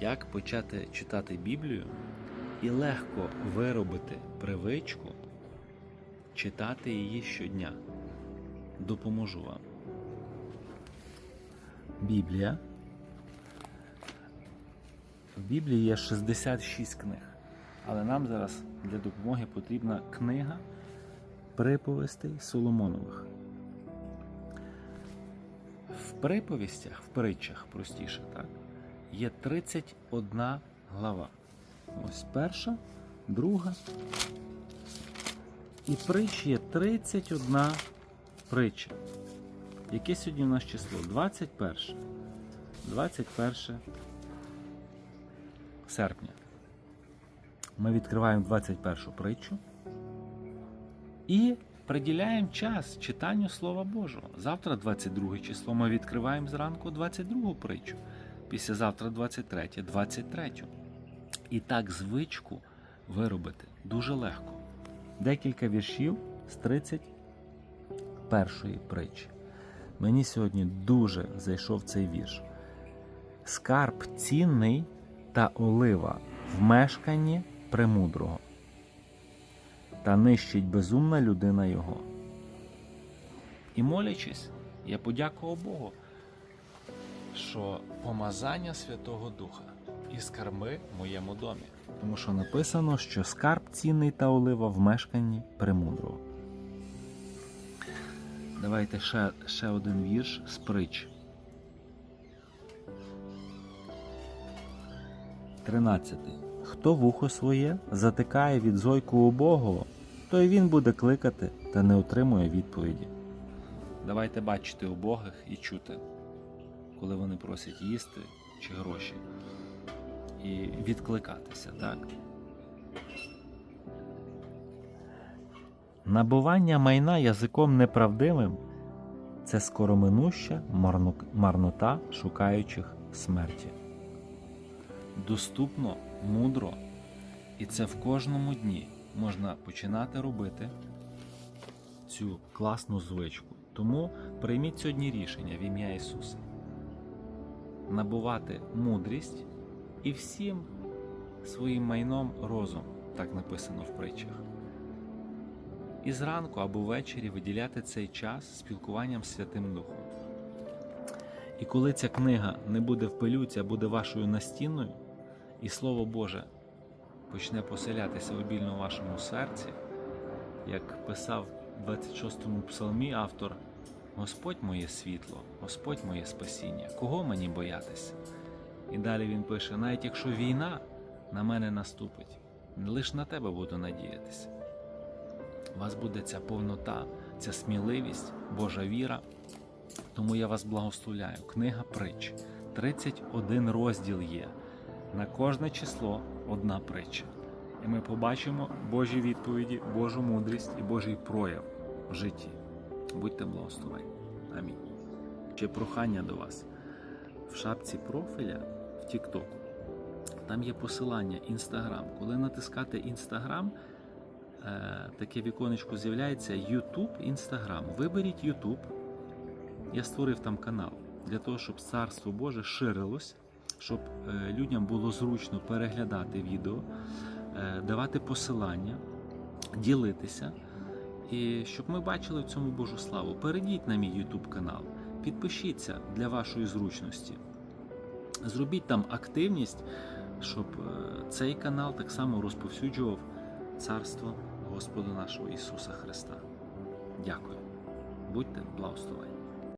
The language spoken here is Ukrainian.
як почати читати Біблію і легко виробити привичку читати її щодня. Допоможу вам. Біблія. В Біблії є 66 книг. Але нам зараз для допомоги потрібна книга приповістей Соломонових. В приповістях, в притчах, простіше, так, є 31 глава. Ось перша, друга. І притч є 31 притча. Яке сьогодні у нас число? 21. 21 серпня. Ми відкриваємо 21 притчу і приділяємо час читанню Слова Божого. Завтра 22 число ми відкриваємо зранку 22 притчу. Післязавтра 23, 23. І так звичку виробити дуже легко. Декілька віршів з 31 притчі. Мені сьогодні дуже зайшов цей вірш. Скарб цінний та олива в мешканні премудрого, та нищить безумна людина його. І молячись, я подякував Богу, що помазання Святого Духа і скарби в моєму домі. Тому що написано, що скарб цінний та олива в мешканні премудрого. Давайте ще, ще один вірш з притч. 13. Хто вухо своє затикає від зойку убогого, то й він буде кликати та не отримує відповіді. Давайте бачити убогих і чути, коли вони просять їсти чи гроші, і відкликатися, так? Набування майна язиком неправдивим це скороминуща марнота шукаючих смерті. Доступно, мудро, і це в кожному дні можна починати робити цю класну звичку. Тому прийміть сьогодні рішення в ім'я Ісуса. Набувати мудрість і всім своїм майном розум, так написано в притчах. І зранку або ввечері виділяти цей час спілкуванням з Святим Духом. І коли ця книга не буде в пилюці, а буде вашою настінною, і Слово Боже почне поселятися обільно в вашому серці, як писав в 26-му псалмі автор, Господь моє світло, Господь моє спасіння, кого мені боятися? І далі він пише: навіть якщо війна на мене наступить, лише на тебе буду надіятися. У вас буде ця повнота, ця сміливість, Божа віра. Тому я вас благословляю. Книга притч. 31 розділ є. На кожне число одна притча. І ми побачимо Божі відповіді, Божу мудрість і Божий прояв в житті. Будьте благословені. Амінь. Ще прохання до вас. В шапці профіля в Тіктоку там є посилання Інстаграм. Коли натискати Інстаграм, е, таке віконечко з'являється YouTube, Instagram. Виберіть YouTube. Я створив там канал для того, щоб Царство Боже ширилось, щоб е, людям було зручно переглядати відео, е, давати посилання, ділитися. І щоб ми бачили в цьому Божу славу. Перейдіть на мій YouTube канал, підпишіться для вашої зручності. Зробіть там активність, щоб е, цей канал так само розповсюджував царство Господа нашого Ісуса Христа. Дякую. Будьте благословені.